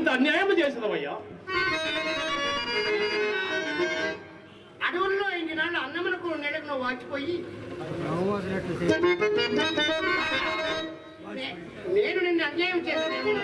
ఎంత అన్యాయం చేసినవయ్యా? అడవుల్లో ఇన్ని నాళ్ళు అన్నములకు నెలకు నువ్వు వాచిపోయి నేను నిన్ను అన్యాయం చేస్తాను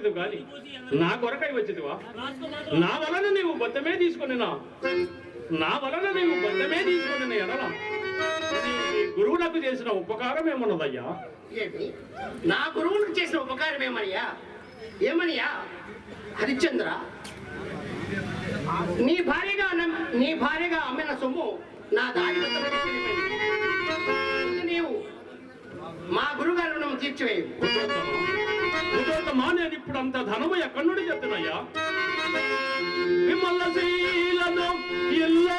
నా వెంట కానీ నా కొరకై వచ్చిదివా నా వలన నీవు బద్దమే తీసుకుని నా వలన నీవు బద్దమే తీసుకుని ఎడలా గురువులకు చేసిన ఉపకారం ఏమన్నదయ్యా? నా గురువులకు చేసిన ఉపకారం ఏమయ్యా ఏమనియా? హరిశ్చంద్ర నీ భార్యగా నీ భార్యగా అమ్మిన సొమ్ము నా దారి నీవు మా గురుగారు రుణం తీర్చివేయు. ఉదోత్తమా నేను ఇప్పుడు అంత ధనము ఎక్కడి నుండి చెప్తున్నాయ్యా విమల శీలను ఇల్లో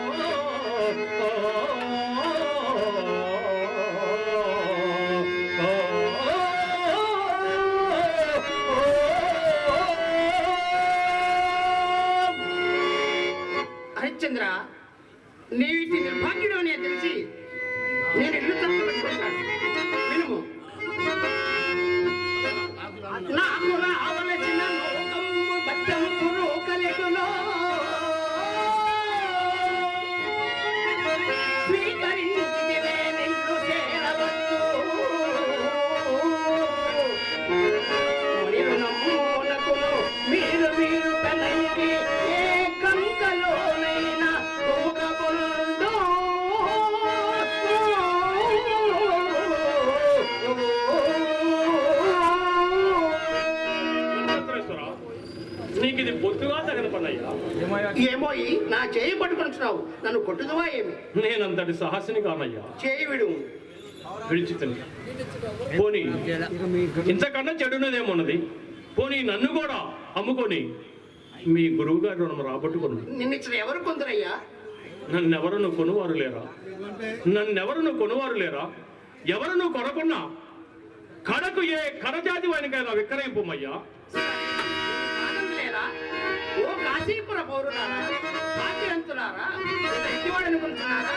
నీకు ఇది బొత్తుగా తగిన పనయ్యా ఏమో ఈ నా చేయి పట్టుకుంటున్నావు నన్ను కొట్టుదువా ఏమి? నేనంతటి సాహసిని కానయ్యా. చేయి విడు. విడిచితిని పోనీ ఇంతకన్నా చెడునదేమున్నది పోనీ నన్ను కూడా అమ్ముకొని మీ గురువు గారి రుణం రాబట్టుకుని. నిన్నిచ్చిన ఎవరు కొందరయ్యా? నన్నెవరును కొనువారు లేరా? నన్నెవరును కొనువారు లేరా? ఎవరును కొనకున్నా కడకు ఏ కడజాతి వానికైనా విక్రయింపమయ్యా? కాశీపుర పౌరులారా భాగ్యవంతులారా ఎట్టివాడు అనుకుంటున్నారా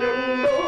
Música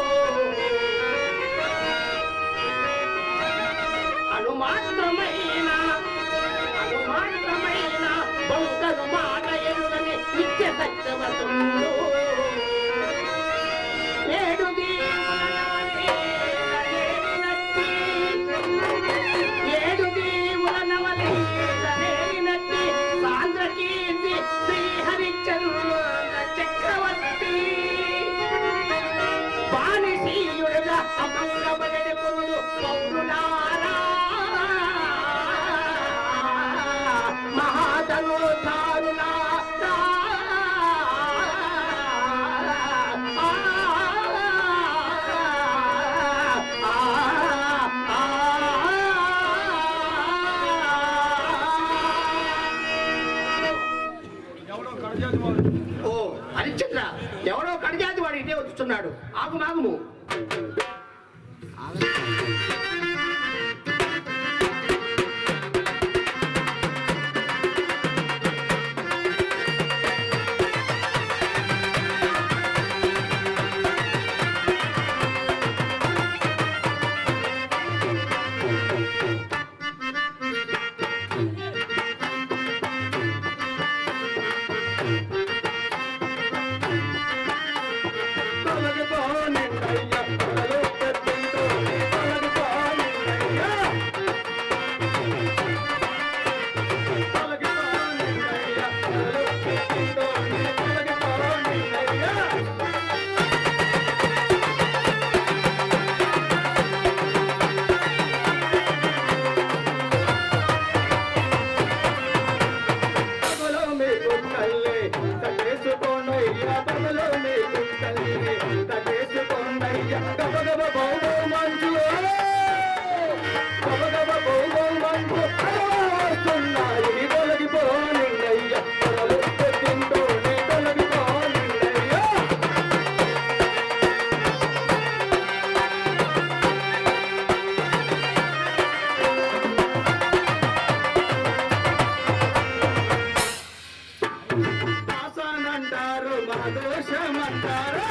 అంటారు?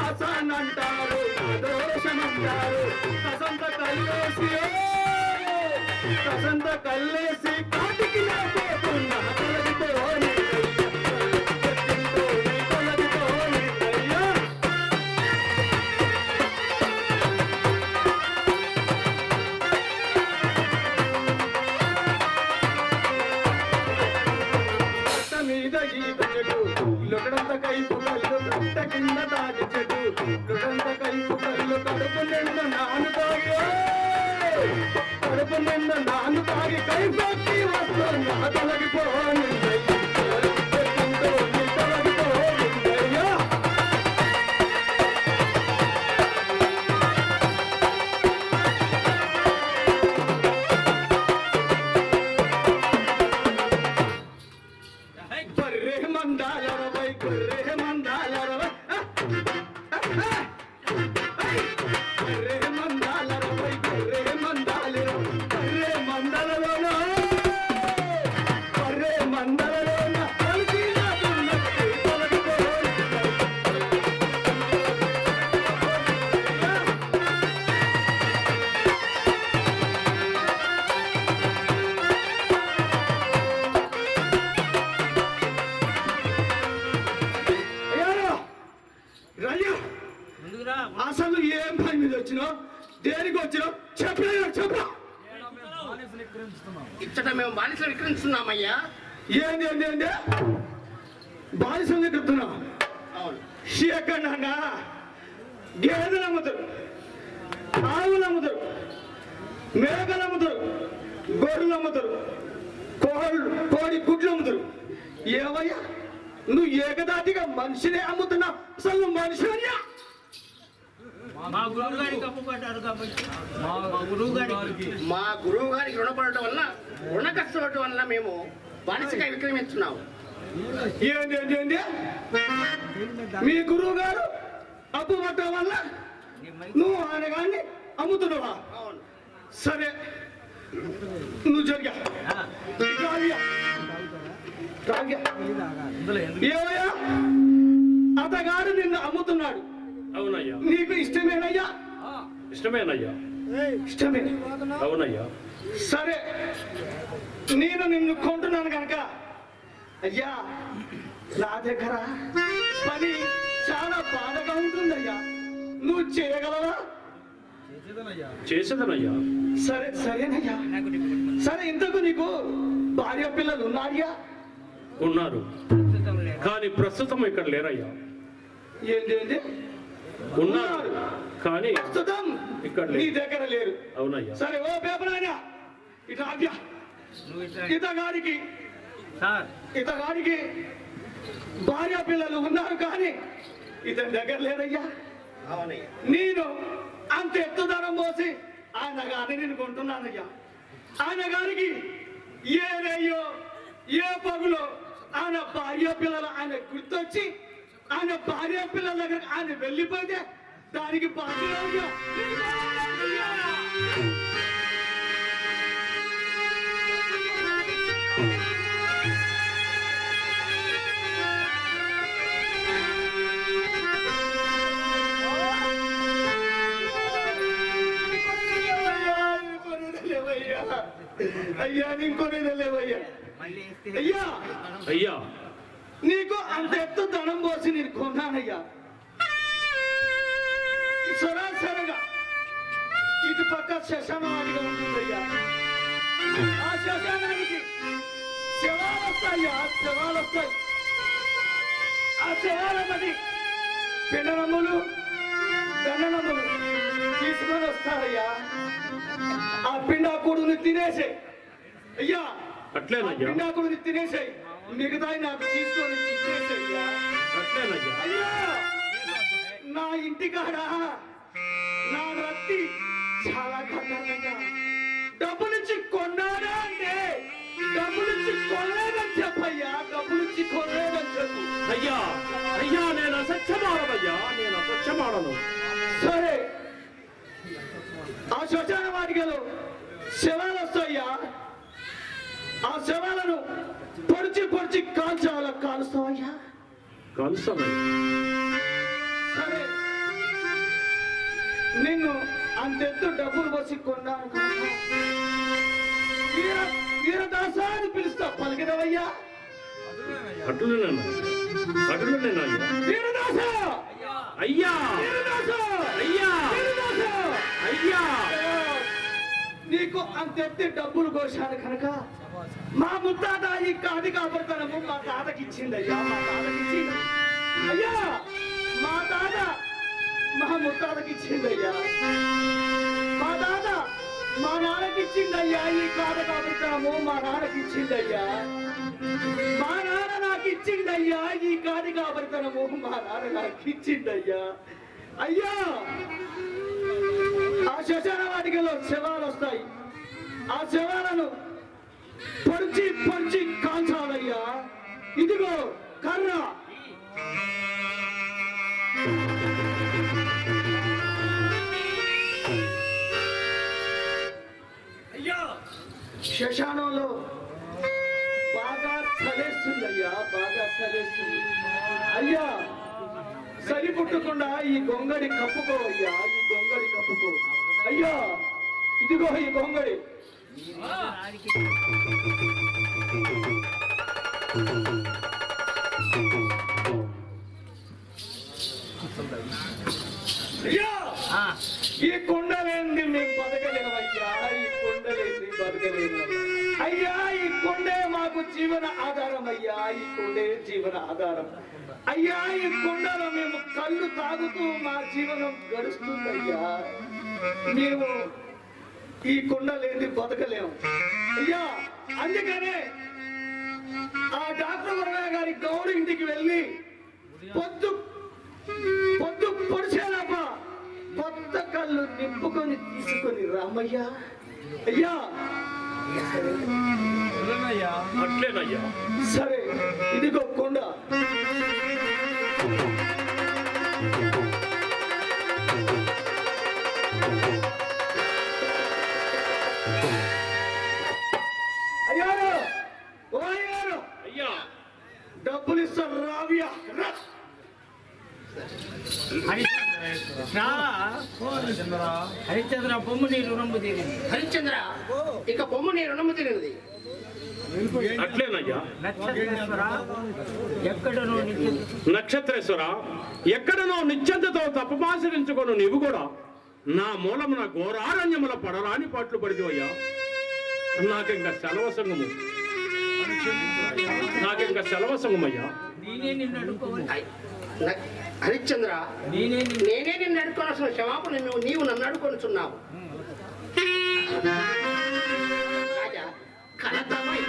ఆసాన్ అంటారు దోషం అంటారు కసంత కల్లేసి కసంత కల్లేసి కాటికి లేకపోతున్నా కైపు కళ్ళు కంట కింద తాగి చెడు లొకంత కైపు కళ్ళు కడుపు నిండు నాను తాగి కడుపు నిండు నాను తాగి కైపోకి వస్తున్నా తొలగిపోని ఏంది ఏంది ఏంది బానిసం చెప్తున్నా. ఎక్కడన్నా గేదెలు అమ్ముతారు ఆవులు అమ్ముతారు మేకలు అమ్ముతారు గొర్రెలు అమ్ముతారు కోళ్ళు కోడి గుడ్లు అమ్ముతారు ఏవయ్యా? నువ్వు ఏకదాటిగా మనిషినే అమ్ముతున్నావు అసలు నువ్వు మనిషివయ్యా? మా గురువు గారికి అప్పుపడ్డారు కాబట్టి. మా గురువు గారికి మా గురువు గారికి రుణపడటం వల్ల రుణ కష్టపడటం వల్ల మేము బానిసగా విక్రమిస్తున్నాము ఏంది ఏంది ఏంది? మీ గురువు గారు అప్పు పట్టడం వల్ల నువ్వు ఆయన గారిని అమ్ముతున్నావా? అవును. సరే. నువ్వు జరిగా. ఏమయ్యా? అతగాడు నిన్ను అమ్ముతున్నాడు. అవునయ్యా. నీకు ఇష్టమేనయ్యా? ఇష్టమేనయ్యా. ఇష్టమే. అవునయ్యా. సరే నేను నిన్ను కొంటున్నాను కనుక అయ్యా నా దగ్గర పని చాలా బాధగా ఉంటుందయ్యా. నువ్వు చేయగలవా? చేసేదనయ్యా. సరే సరేనయ్యా. సరే ఇంతకు నీకు భార్య పిల్లలు ఉన్నాయ్యా ఉన్నారు. కానీ ప్రస్తుతం ఇక్కడ లేరయ్యా. ఏంటి ఏంటి? ఉన్నారు. కానీ ప్రస్తుతం ఇక్కడ నీ. దగ్గర లేరు. అవునయ్యా. సరే ఓ పేపర్ ఆయన. ఇట్లా ఇతగాడికి. ఇతగాడికి భార్య పిల్లలు ఉన్నారు కానీ ఇతని దగ్గర లేరయ్యా. అవునయ్యా. నేను అంత ఎత్తుదరం పోసి ఆయన గారిని నేను కొంటున్నానయ్యా. ఆయన గారికి ఏనయ్యో ఏ పగులో ఆయన భార్య పిల్లలు ఆయన గుర్తొచ్చి ఆయన భార్య పిల్లల దగ్గర ఆయన వెళ్ళిపోతే దానికి బాధ్యత అయ్యా నీకొనేది లేవయ్యా. మళ్ళీ వేస్తే అయ్యా. అయ్యా. నీకు అంత ఎత్తు ధనం పోసి నేను కొన్నానయ్యా. సరాసరిగా ఇటు పక్క శ్మశానాదిగా ఉంటుందయ్యా. ఆ శ్మశానానికి శవాలు వస్తాయ్యా శవాలు వస్తాయి ఆ శవాలన్నది పిండనములు దండనములు తీసుకొని వస్తారయ్యా ఆ పిండాకుడుని తినేసే అయ్యా అట్లేనయ్యా. పిండాకుడిని తినేసాయి. మిగతా నాకు తీసుకొని ఇచ్చేసయ్యా. అయ్యా! నా ఇంటికాడ? నా రత్తి చాలా ఖతర్నంగా డబ్బులిచ్చి కొన్నాడా అంటే డబ్బులిచ్చి కొనలేదని చెప్పయ్యా. డబ్బులిచ్చి కొనలేదని చెప్పు. అయ్యా అయ్యా నేను అసత్యమాడనయ్యా నేను అసత్యమాడను సరే. ఆ శ్మశాన వాటికలు శవాలు వస్తాయ్యా ఆ శవాలను పొడిచి పొడిచి కాల్చాల కాలుస్తావయ్యా కలుసనయ్యా సరే. నిన్ను అంతెత్తు డబ్బులు పోసి కొన్నాను వీరదాస అని పిలుస్తా. పలికినవయ్యా. వీరదాస! అయ్యా! అయ్యా! నీకు అంతెత్తి డబ్బులు కోశాను కనుక మా ముత్తాత ఈ కాది కాపాడుతానము మా తాతకి ఇచ్చింది అయ్యా మా తాతకి ఇచ్చింది అయ్యా మా తాత మా ముత్తాతకి ఇచ్చింది అయ్యా మా తాత మా నాన్నకి ఇచ్చింది అయ్యా ఈ కాద కాపాడుతాము మా నాన్నకి ఇచ్చింది అయ్యా మా నాన్న నాకు ఇచ్చింది అయ్యా ఈ కాది కాపాడుతానము మా నాన్న నాకు ఇచ్చింది అయ్యా అయ్యా ఆ శ్మశాన వాటికలో శవాలు వస్తాయి ఆ శవాలను కర్ర అయ్యా. శ్మశానంలో బాగా చలేస్తుంది అయ్యా బాగా చలేస్తుంది అయ్యా సరి పుట్టకుండా ఈ గొంగడి కప్పుకో అయ్యా ఈ గొంగడి కప్పుకో. అయ్యా ఇదిగో ఈ గొంగడి. ఈ కొండలేంది మేము బతకలేమయ్యా. ఈ కొండలేంది బతకలేము అయ్యా ఈ కొండే మాకు జీవన ఆధారం అయ్యా. ఈ కొండే జీవన ఆధారం. అయ్యా ఈ కొండలో మేము కళ్ళు తాగుతూ మా జీవనం గడుస్తుందయ్యా. మేము ఈ కొండ లేని బతకలేము. అయ్యా అందుకనే ఆ డాక్టర్ వరణ గారి గౌడు ఇంటికి వెళ్ళి పొద్దు పొద్దు పొడిచేలాప కొత్త కళ్ళు నింపుకొని తీసుకొని రామయ్యా. అయ్యా. సరే ఇదిగో కొండ. హరిచంద్ర హరిచంద్ర బొమ్మ నీ రుణము తీరింది. హరిశ్చంద్ర ఇక బొమ్మ నీ రుణము అట్లేనయ్యా. నక్షత్రేశ్వర ఎక్కడనో నిత్యం నక్షత్రేశ్వర ఎక్కడనో నిశ్చంతతో తపమాచరించుకొను నీవు కూడా. నా మూలమున ఘోరారణ్యముల పడరాని పాటలు పడిపోయా. నాకింక సెలవసంగము నాకింక సెలవసంగమయ్యా నేనే నిన్ను అడుకోవాలి ఐ, న- హరిశ్చంద్ర నేనే నిన్ను నేనే నిన్ను అడుకోవాల్సిన క్షమాపణ నువ్వు నీవు నన్ను అడుకొనుచున్నావు రాజా కలతమై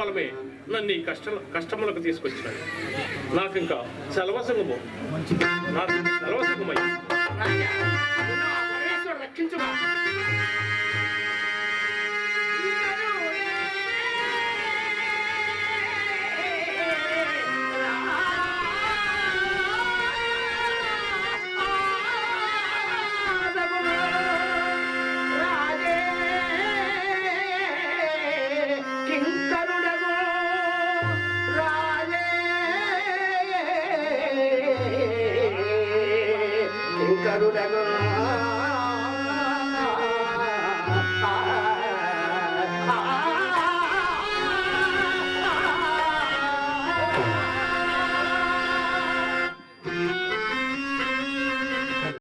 బలమే నన్ను ఈ కష్ట కష్టములకు తీసుకొచ్చినాడు నాకు ఇంకా సెలవసంగము నాకు సెలవసంగమయ్యా